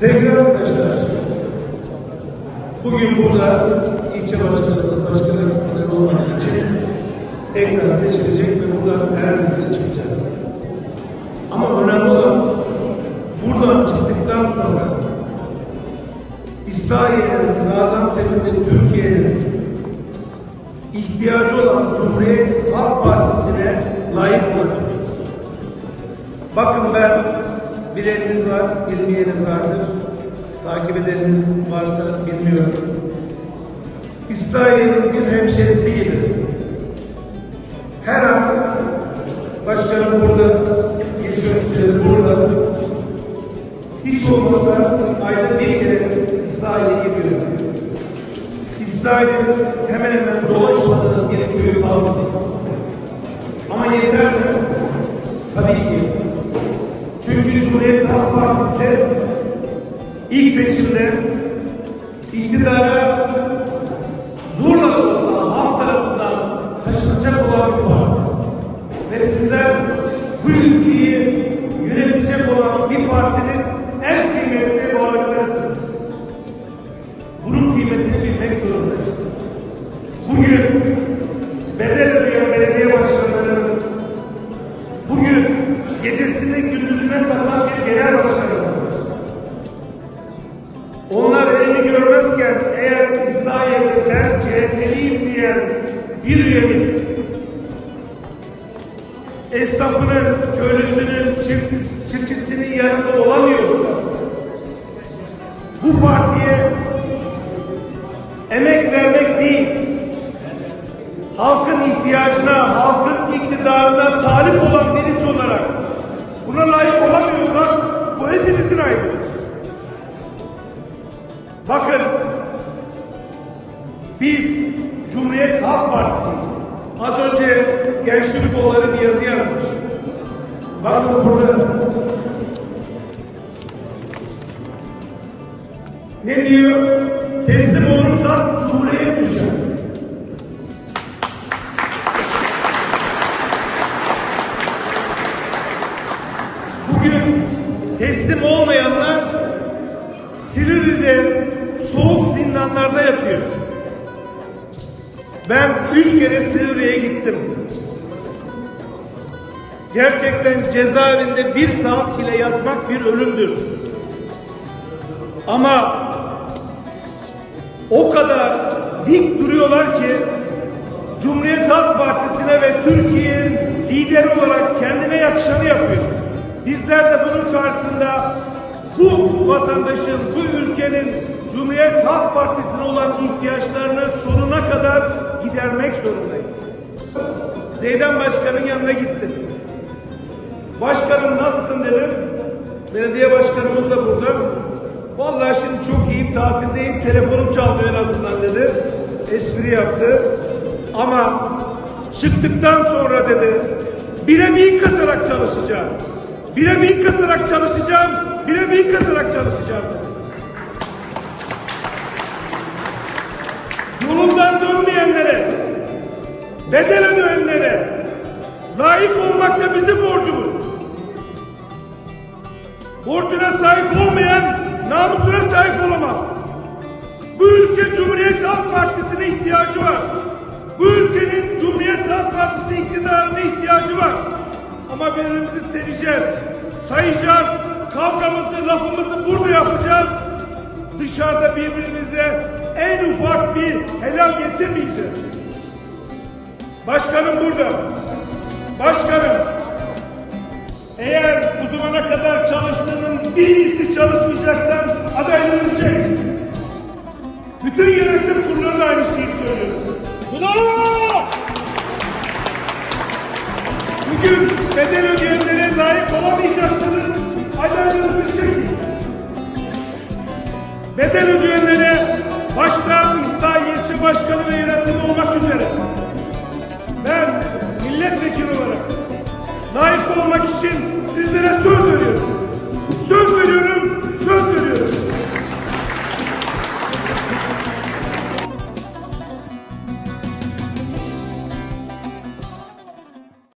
Sevgili arkadaşlar, bugün burada ilçe başkanı, başkanı yardımcıları olmak için tekrar seçilecek ve buradan Erzurum'a çıkacağız. Ama önemli olan buradan çıktıktan sonra İsrail'in, Gaziantep'in Türkiye'nin ihtiyacı olan Cumhuriyet Halk Partisi'ne layık olacak. Bakın ben bileniniz var, bilmeyeniniz vardır. Takip edeniniz varsa bilmiyorum. İsrail'in bir hemşerisi gibi. Her an başkanım burada, ilçe yöneticileri burada. Hiç olmazsa ayda bir kere İsrail'e gidiyor. İsrail'in hemen hemen dolaşmadığı bir köyü kalmadı. Ama yeter mi? Tabii ki. Çünkü Cumhuriyet Halk Partisi ilk seçimde iktidara onlar elini görmezken eğer ben CHP'liyim diyen bir üyemiz, esnafının, köylüsünün, çift, çiftçisinin yanında olamıyorsa, bu partiye emek vermek değil, halkın ihtiyacına, halkın iktidarına talip olan birisi olarak buna layık olamıyorsak bu hepimizin ayıbıdır. Bakın biz Cumhuriyet Halk Partisi'yiz. Az önce Gençlik Kolları bir yazı yazmış. Bakın burada ne diyor? Teslim olursak Cumhuriyet düşer. Bugün teslim olmayanlar Silivri'de soğuk zindanlarda yatıyor. Ben üç kere Silivri'ye gittim. Gerçekten cezaevinde bir saat bile yatmak bir ölümdür. Ama o kadar dik duruyorlar ki Cumhuriyet Halk Partisi'ne ve Türkiye'nin lideri olarak kendine yakışanı yapıyor. Bizler de bunun karşısında bu vatandaşın, bu ülkenin Cumhuriyet Halk Partisi'ne olan ihtiyaçlarını sonuna kadar gidermek zorundayız. Zeydan Başkan'ın yanına gittim. Başkanım nasılsın dedim. Belediye başkanımız da burada. Vallahi şimdi çok iyiyim, tatildeyim, telefonum çalmıyor en azından dedi. Espri yaptı. Ama çıktıktan sonra dedi, bire bin katarak çalışacağım. Bire bin katarak çalışacağım, bire bin katarak çalışacağım dedi. Yolundan dönmeyenlere, bedel ödeyenlere layık olmak da bizim borcumuz. Borcuna sahip olmayan namusuna sahip olamaz. Bu ülke Cumhuriyet Halk Partisi'ne ihtiyacı var. Bu ülkenin Cumhuriyet Halk Partisi iktidarına ihtiyacı var. Ama birbirimizi seveceğiz, sayacağız, kavgamızı, lafımızı burada yapacağız. Dışarıda birbirimize en ufak bir helal getirmeyeceğiz. Başkanım burada. Başkanım, eğer bu zamana kadar çalıştığının bir iyisi çalışmayacaksan adaylığını çek. Bütün yönetim kurulları aynı şeyi söylüyor. Bravo! Bugün bedel ödeyenlere layık olamayacaksınız. Bedel ödeyenlere başta ilçe başkanı ve yönetimi olmak üzere ben milletvekili olarak layık olmak için sizlere söz veriyorum.